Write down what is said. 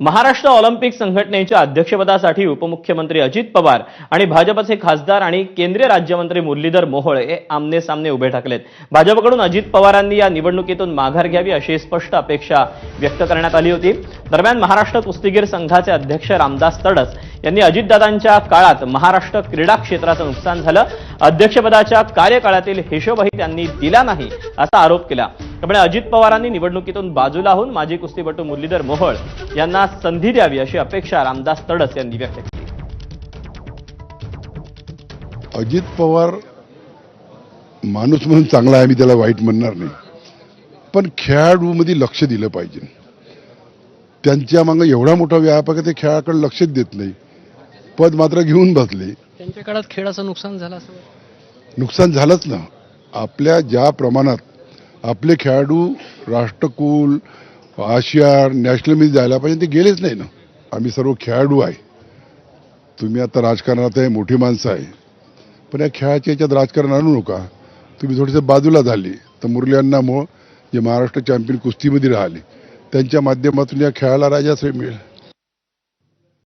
Maharashtra Olympic संघटनेच्या अध्यक्षपदासाठी उपमुख्यमंत्री अजित पवार आणि भाजपचे खासदार आणि केंद्रीय राज्यमंत्री मुरलीधर मोहोळ हे आमने सामने उभे ठाकलेत. भाजपकडून अजित पवारांनी या निवडणुकीतून माघार घ्यावी अशी स्पष्ट अपेक्षा व्यक्त करण्यात आली होती. दरम्यान महाराष्ट्र कुस्तीगीर संघाचे अध्यक्ष रामदास तडस यांनी अजितदादांच्या काळात महाराष्ट्र क्रीडा क्षेत्राचं नुकसान झालं. अध्यक्षपदाच्या कार्यकाळातील हिशोबही त्यांनी दिला नाही असा आरोप केला. त्यामुळे अजित पवारांनी निवडणुकीतून बाजूला होऊन माजी कुस्तीपटू मुरलीधर मोहोळ यांना संधी द्यावी अशी अपेक्षा रामदास तडस यांनी व्यक्त केली. अजित पवार माणूस म्हणून चांगला आहे मी त्याला वाईट म्हणणार नाही. पण खेळाडूमध्ये लक्ष दिलं पाहिजे. त्यांच्या मागं एवढा मोठा व्यापक आहे ते खेळाकडे लक्षच देत नाही. पद मात्र घेऊन बसले. त्यांच्या काळात खेळाचं नुकसान झालं. नुकसान झालंच ना. आपल्या ज्या प्रमाणात आपले खेळाडू राष्ट्रकुल आशिया नॅशनलमध्ये जायला पाहिजे ते गेलेच नाही ना. आम्ही सर्व खेळाडू आहे. तुम्ही आता राजकारणात आहे मोठी माणसं आहे. पण या खेळाच्या याच्यात राजकारण आणू नका. तुम्ही थोडेसे बाजूला झाली. तर मुरली अण्णामुळं जे महाराष्ट्र चॅम्पियन कुस्तीमध्ये राहिले त्यांच्या माध्यमातून या खेळाला राजाश्रय मिळेल.